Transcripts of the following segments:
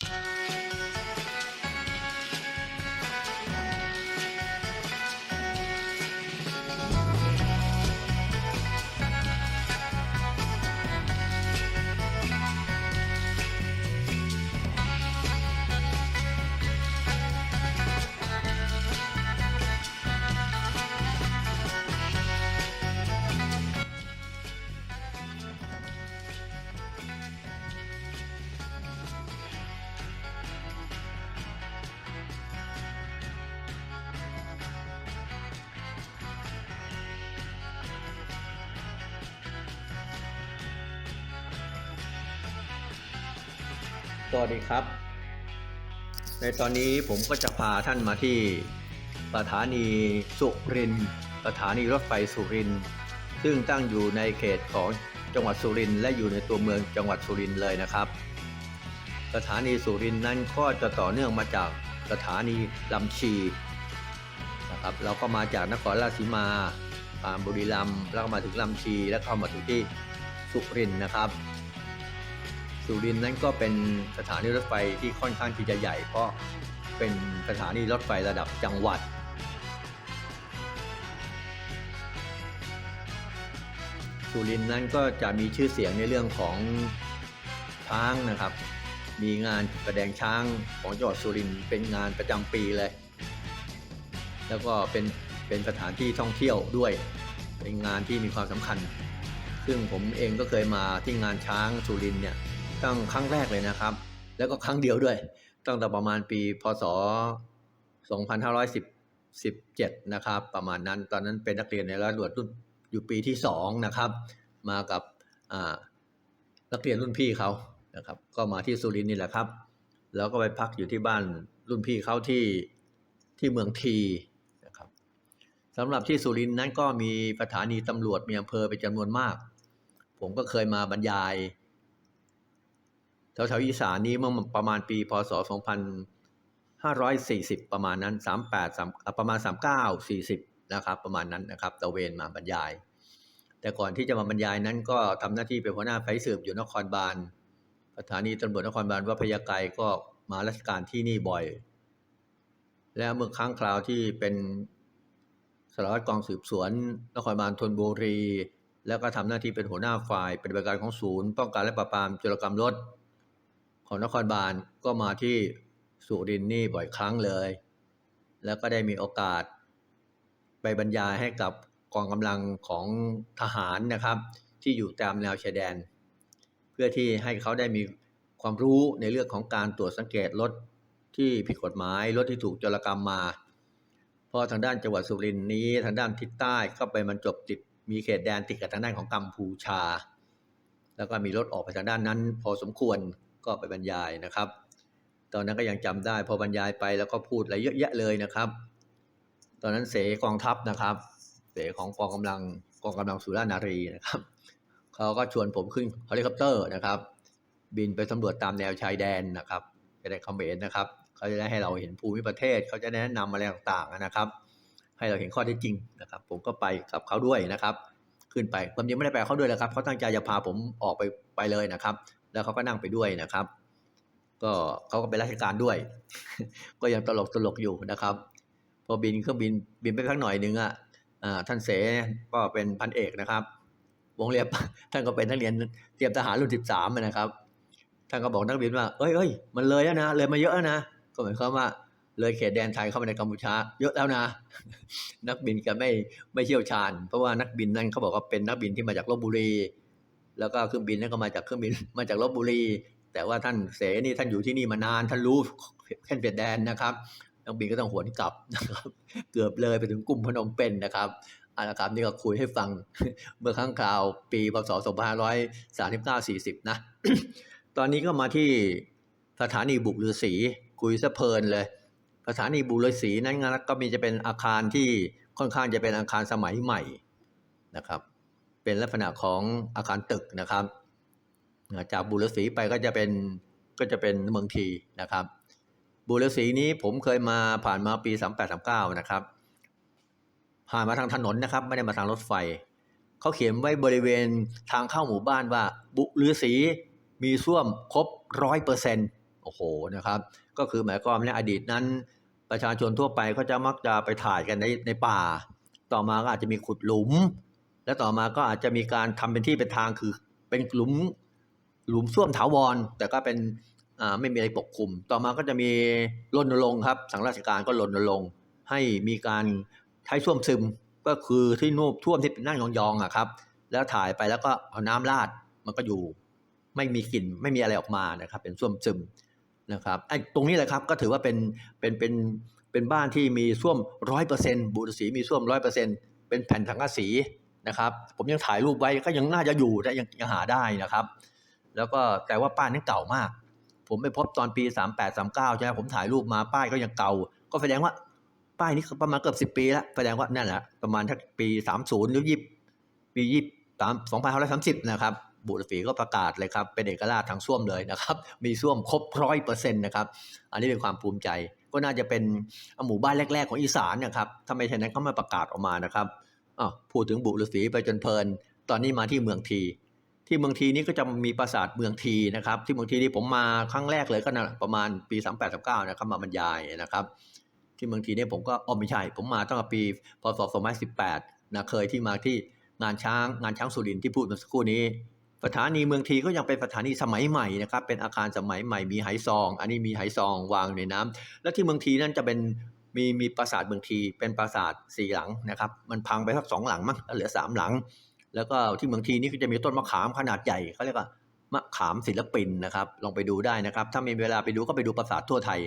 Bye. สวัสดีครับ ในตอนนี้ผมก็จะพาท่านมาที่สถานีสุรินสถานีรถไฟสุรินซึ่งตั้งอยู่ในเขตของจังหวัดสุรินและอยู่ในตัวเมืองจังหวัดสุรินเลยนะครับ สถานีสุรินนั้นก็จะต่อเนื่องมาจากสถานีลำชีนะครับเราก็มาจากนครราชสีมาผ่านบุรีรัมย์แล้วก็มาถึงลำชีแล้วเข้ามาถึงที่สุรินนะครับ สุรินทร์นั้นก็เป็นสถานีรถไฟที่ค่อนข้างที่จะใหญ่ เพราะเป็นสถานีรถไฟระดับจังหวัด สุรินทร์นั้นก็จะมีชื่อเสียงในเรื่องของช้างนะครับ มีงานแสดงช้างของจังหวัดสุรินทร์เป็นงานประจำปีเลย แล้วก็เป็นเป็นสถานที่ท่องเที่ยวด้วย เป็นงานที่มีความสำคัญ ซึ่งผมเองก็เคยมาที่งานช้างสุรินทร์เนี่ย ตั้งครั้งแรกเลยนะครับ แล้วก็ครั้งเดียวด้วย ตั้งแต่ประมาณปีพศ 2517 นะครับ ประมาณนั้น ตอนนั้นเป็นนักเรียนในร้อยตำรวจรุ่นอยู่ปีที่2นะครับ มากับนักเรียนรุ่นพี่เขานะครับ ก็มาที่สุรินทร์นี่แหละครับ แล้วก็ไปพักอยู่ที่บ้านรุ่นพี่เขาที่ที่เมืองทีนะครับสำหรับที่สุรินทร์นั้นก็มีสถานีตำรวจมีอำเภอเป็นจำนวนมาก ผมก็เคยมาบรรยาย แถวๆอีสานนี้เมื่อประมาณปีพศ 2540 ประมาณนั้น 38 3ประมาณ 39 40 นะครับประมาณนั้นนะครับตะเวนมาบรรยาย แต่ก่อนที่จะมาบรรยายนั้นก็ทำหน้าที่เป็นหัวหน้าไฟสืบอยู่นครบาลสถานีตำรวจนครบาลวัดพญาไกรก็มาราชการที่นี่บ่อย และเมื่อครั้งคราวที่เป็นสารวัตรกองสืบสวน นครบาลธนบุรี แล้วก็ทำหน้าที่เป็นหัวหน้าฝ่ายปฏิบัติการของศูนย์ ป้องกันและปราบปรามจุลกรรมรถ ของนครบาลก็มาที่สุรินทร์นี่บ่อยครั้งเลย แล้วก็ได้มีโอกาส ไปบรรยายให้กับกองกำลังของทหารนะครับ ที่อยู่ตามแนวชายแดน เพื่อที่ให้เขาได้มีความรู้ในเรื่องของการตรวจสังเกตรถที่ผิดกฎหมายรถที่ถูกโจรกรรมมาเพราะทางด้านจังหวัดสุรินทร์นี้ทางด้านทิศใต้ก็ไปบรรจบติดมีเขตแดนติดกับทางด้านของกัมพูชา แล้วก็มีรถออกไปทางด้านนั้น พอสมควร ก็ไปบรรยายนะครับ ตอนนั้นก็ยังจำได้พอบรรยายไปแล้วก็พูดอะไรเยอะแยะเลยนะครับ ตอนนั้นเสกองทัพนะครับ เสของกองกำลังกองกำลังสุรานารีนะครับเขาก็ชวนผมขึ้นเฮลิคอปเตอร์นะครับ บินไปสำรวจตามแนวชายแดนนะครับจะได้คอมเขมนนะครับเขาจะได้ให้เราเห็นภูมิประเทศ เขาจะแนะนำอะไรต่างๆนะครับ ให้เราเห็นข้อเท็จจริงนะครับ ผมก็ไปกับเขาด้วยนะครับ ขึ้นไปความจริงไม่ได้ไปเขาด้วยแล้วครับเขาตั้งใจจะพาผมออกไปไปเลยนะครับ แล้วเขาก็นั่งไปด้วยนะครับ ก็เขาก็เป็นราชการด้วย ก็ยังตลกตลกอยู่นะครับ พอบินเครื่องบินบินไปพักหน่อยนึงอะท่านเสก็เป็นพันเอกนะครับ วงเล็บท่านก็เป็นนักเรียนเตรียมทหารรุ่นสิบสามนะครับ ท่านก็บอกนักบินว่าเอ้ยเอ้ยมันเลยแล้วนะเลยมาเยอะแล้วนะก็หมายความว่าเลยเขตแดนไทยเข้ามาในกัมพูชา เยอะแล้วนะ นักบินก็ไม่ไม่เชี่ยวชาญ เพราะว่านักบินนั้นเขาบอกว่าเป็นนักบินที่มาจากลบบุรี แล้วก็เครื่องบินนั้นก็มาจากเครื่องบินมาจากลบบุรี แต่ว่าท่านเสนี่ท่านอยู่ที่นี่มานาน ท่านรู้เส้นเปลี่ยนแดนนะครับนักบินก็ต้องหวนกลับนะครับ เกือบเลยไปถึงกรุงพนมเปญนนะครับอันนะครับนี่ก็คุยให้ฟังเมื่อครั้งคราวปีพศ2539-40 นะ ตอนนี้ก็มาที่สถานีบุกฤาษีคุยสะเพลินเลยสถานีบุกฤาษีนั้นก็มีจะเป็นอาคารที่ค่อนข้างจะเป็นอาคารสมัยใหม่นะครับ เป็นลักษณะของอาคารตึกนะครับจากบุรษีไปก็จะเป็นก็จะเป็นเมืองทีนะครับ บุรษีนี้ผมเคยมาผ่านมาปี 3839 นะครับ ผ่านมาทางถนนนะครับ ไม่ได้มาทางรถไฟ เขาเขียนไว้บริเวณทางเข้าหมู่บ้านว่า บุรษีมีส้วมครบร้อยเปอร์เซ็นต์โอ้โหนะครับ ก็คือหมายความในอดีตนั้น ประชาชนทั่วไปก็จะมักจะไปถ่ายกันในในป่า ต่อมาก็อาจจะมีขุดหลุม และต่อมาก็อาจจะมีการทำเป็นที่เป็นทางคือเป็นหลุมหลุมส้วมถาวร แต่ก็เป็นอ่าไม่มีอะไรปกคลุม ต่อมาก็จะมีรณรงค์ครับสังราชการก็รณรงค์ให้มีการใช้ส้วมซึมก็คือที่นูบท่วมที่เป็นนั่งยองๆอะครับ แล้วถ่ายไปแล้วก็เอาน้ำราดมันก็อยู่ ไม่มีกลิ่นไม่มีอะไรออกมานะครับ เป็นส้วมซึมนะครับไอ้ตรงนี้แหละครับก็ถือว่าเป็นเป็นเป็นเป็นบ้านที่มีส้วมร้อยเปอร์เซ็นต์บุตรสีมีส้วมร้อยเปอร์เซ็นต์เป็นแผ่นสังกะสี นะครับ ผมยังถ่ายรูปไว้ก็ยังน่าจะอยู่ได้ยังยังหาได้นะครับ แล้วก็แต่ว่าป้ายนั้นเก่ามาก ผมไปพบตอนปี 38 39ใช่ไหมผมถ่ายรูปมาป้ายก็ยังเก่า ก็แสดงว่าป้ายนี้ประมาณเกือบ10 ปีแล้วแสดงว่านั่นแหละประมาณทักปี 30 หรือ20ปี20 3 2530นะครับบุตรฝีก็ประกาศเลยครับเป็นเอกราชทางส้วมเลยนะครับ มีส้วมครบร้อยเปอร์เซ็นต์นะครับ อันนี้เป็นความภูมิใจ ก็น่าจะเป็นหมู่บ้านแรก ๆ ของอีสานนะครับถ้าไม่ใช่นั้นเขามาประกาศออกมานะครับ อ้าวพูดถึงบุรุษีไปจนเพลิน ตอนนี้มาที่เมืองที ที่เมืองทีนี้ก็จะมีปราสาทเมืองทีนะครับ ที่เมืองทีนี่ผมมาครั้งแรกเลยก็นะประมาณปี 38 39นะครับมาบรรยายนะครับ ที่เมืองทีนี่ผมก็อ๋อไม่ใช่ ผมมาตั้งแต่ปีพศ2018นะเคยที่มาที่งานช้างงานช้างสุรินที่พูดเมื่อสักครู่นี้สถานีเมืองทีก็ยังเป็นสถานีสมัยใหม่นะครับเป็นอาคารสมัยใหม่มีไหซอง อันนี้มีไหซองวางในน้ำแล้วที่เมืองทีนั่นจะเป็น มีมีปราสาทเมืองทีเป็นปราสาทสี่หลังนะครับ มันพังไปสักสองหลังมั้งเหลือสามหลัง แล้วก็ที่เมืองทีนี่ก็จะมีต้นมะขามขนาดใหญ่เขาเรียกว่ามะขามศิลปินนะครับลองไปดูได้นะครับ ถ้ามีเวลาไปดูก็ไปดูปราสาททั่วไทย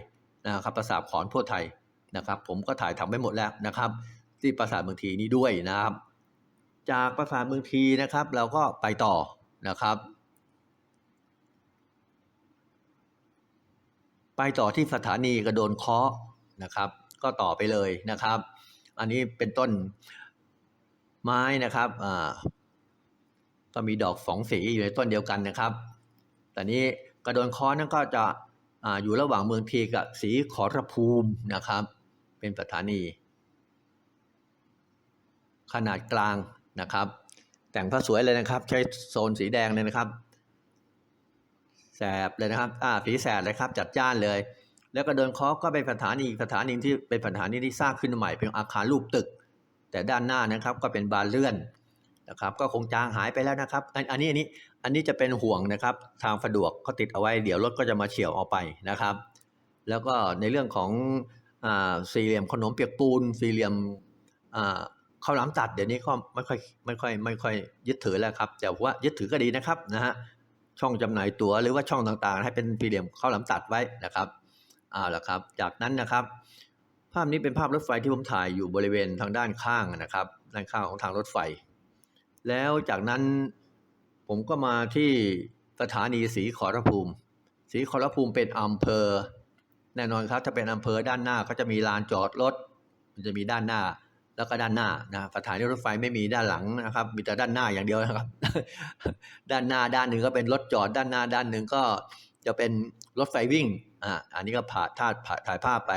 นะครับปราสาทขอนทั่วไทยนะครับ ผมก็ถ่ายทำไว้หมดแล้วนะครับ ที่ปราสาทเมืองทีนี้ด้วยนะครับ จากปราสาทเมืองทีนะครับ เราก็ไปต่อนะครับไปต่อที่สถานีกระโดนเคาะนะครับ ก็ต่อไปเลยนะครับ อันนี้เป็นต้นไม้นะครับอ่าก็มีดอกสองสีอยู่ในต้นเดียวกันนะครับแต่นี้กระโดนคาะนั่นก็จะอ่าอยู่ระหว่างเมืองทีกับสีขอรภูมินะครับ เป็นสถานี ขนาดกลางนะครับ แต่งพระสวยเลยนะครับ ใช้โซนสีแดงเลยนะครับแสบเลยนะครับอ่าสีแสบเลยครับ จัดจ้านเลย แล้วก็เดินเคาะก็เป็นสถานีสถานีที่เป็นสถานีที่สร้างขึ้นใหม่เป็นอาคารรูปตึก แต่ด้านหน้านะครับก็เป็นบานเลื่อนนะครับ ก็คงจางหายไปแล้วนะครับ อันนี้อันนี้อันนี้จะเป็นห่วงนะครับ ทางสะดวกเขาติดเอาไว้เดี๋ยวรถก็จะมาเฉียวเอาไปนะครับ แล้วก็ในเรื่องของอสี่เหลี่ยมขนมเปียกปูน สี่เหลี่ยมข้าวหลามตัดเดี๋ยวนี้ก็ไม่ค่อยไม่ค่อยไม่ค่อยยึดถือแล้วครับแต่ว่ายึดถือก็ดีนะครับนะฮะช่องจำหน่ายตั๋วหรือว่าช่องต่างๆ ให้เป็นสี่เหลี่ยมข้าวหลามตัดไว้นะครับ เอาละครับ จากนั้นนะครับ ภาพนี้เป็นภาพรถไฟที่ผมถ่ายอยู่บริเวณทางด้านข้างนะครับ ด้านข้างของทางรถไฟ แล้วจากนั้นผมก็มาที่สถานีศรีขอรภูมิศรีขอรภูมิเป็นอำเภอ แน่นอนครับ ถ้าเป็นอำเภอด้านหน้าก็จะมีลานจอดรถ มันจะมีด้านหน้าแล้วก็ด้านหน้านะสถานีรถไฟไม่มีด้านหลังนะครับ มีแต่ด้านหน้าอย่างเดียวนะครับ ด้านหน้าด้านหนึ่งก็เป็นรถจอดด้านหน้าด้านหนึ่งก็จะเป็นรถไฟวิ่ง อ่าอันนี้ก็ผ่าถ่ายถ่ายภาพไป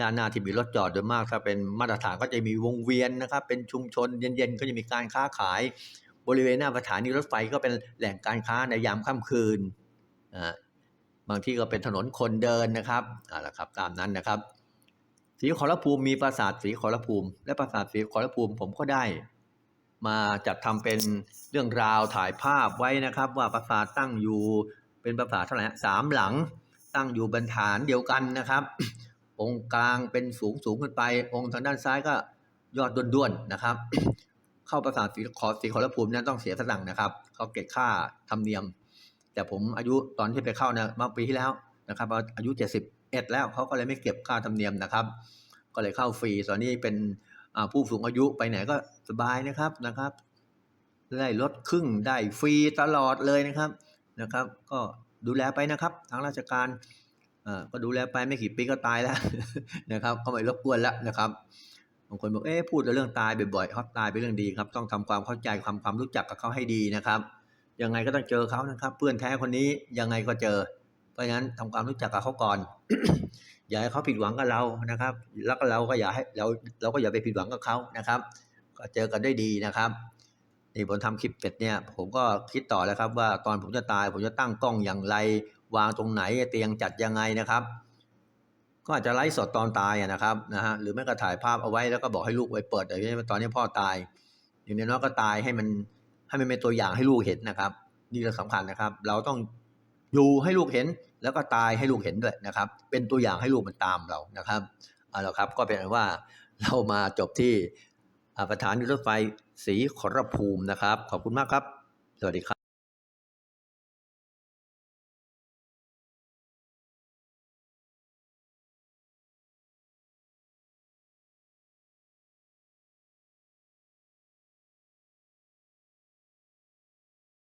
ด้านหน้าที่มีรถจอดโดยมาก ถ้าเป็นมาตรฐานก็จะมีวงเวียนนะครับเป็นชุมชนเย็นๆ ก็จะมีการค้าขาย บริเวณหน้าสถานีรถไฟก็เป็นแหล่งการค้าในยามค่ำคืนอ่าบางที่ก็เป็นถนนคนเดินนะครับอ่าละครับตามนั้นนะครับศรีขอรภูมิมีปราสาทศรีขอรภูมิ และปราสาทศรีขอรภูมิผมก็ได้ มาจัดทำเป็นเรื่องราวถ่ายภาพไว้นะครับ ว่าปราสาทตั้งอยู่เป็นปราสาทเท่าไหร่สามหลัง ตั้งอยู่บนฐานเดียวกันนะครับ องค์กลางเป็นสูงสูงขึ้นไป องค์ทางด้านซ้ายก็ยอดด้วนๆนะครับ เข้าปราสาทศรีขอศรีขอรภูมินั้นต้องเสียสตังค์นะครับเขาเก็บค่าธรรมเนียม แต่ผมอายุตอนที่ไปเข้านะเมื่อปีที่แล้วนะครับ อายุเจ็ดสิบเอ็ดแล้วเขาก็เลยไม่เก็บค่าธรรมเนียมนะครับ ก็เลยเข้าฟรีตอนนี้เป็นผู้สูงอายุไปไหนก็สบายนะครับนะครับได้ลดครึ่งได้ฟรีตลอดเลยนะครับนะครับ ก็ ดูแลไปนะครับทางราชการอ่าก็ดูแลไปไม่กี่ปีก็ตายแล้วนะครับก็ไม่รบกวนแล้วนะครับบางคนบอกเอ๊ะพูดเรื่องตายบ่อยๆเขาตายเป็นเรื่องดีครับ ต้องทำความเข้าใจความความรู้จักกับเขาให้ดีนะครับยังไงก็ต้องเจอเขานะครับ เพื่อนแท้คนนี้ยังไงก็เจอ เพราะฉะนั้นทำความรู้จักกับเขาก่อน อย่าให้เขาผิดหวังกับเรานะครับ แล้วก็เราก็อย่าให้เราเราก็อย่าไปผิดหวังกับเขานะครับ ก็เจอกันได้ดีนะครับ นี่ผมทำคลิปเสร็จเนี่ยผมก็คิดต่อแล้วครับว่าตอนผมจะตายผมจะตั้งกล้องอย่างไร วางตรงไหนเตียงจัดยังไงนะครับ ก็อาจจะไลฟ์สดตอนตายนะครับนะฮะหรือไม่ก็ถ่ายภาพเอาไว้แล้วก็บอกให้ลูกไว้เปิดอย่างนี้ตอนนี้พ่อตายอย่างน้อยก็ตายให้มันให้มันเป็นตัวอย่างให้ลูกเห็นนะครับ นี่เราสำคัญนะครับ เราต้องอยู่ให้ลูกเห็นแล้วก็ตายให้ลูกเห็นด้วยนะครับ เป็นตัวอย่างให้ลูกมันตามเรานะครับเอาละครับก็เป็นว่าเรามาจบที่ อ่าประธานรถไฟศรีขอรภูมินะครับ ขอบคุณมากครับ สวัสดีครับ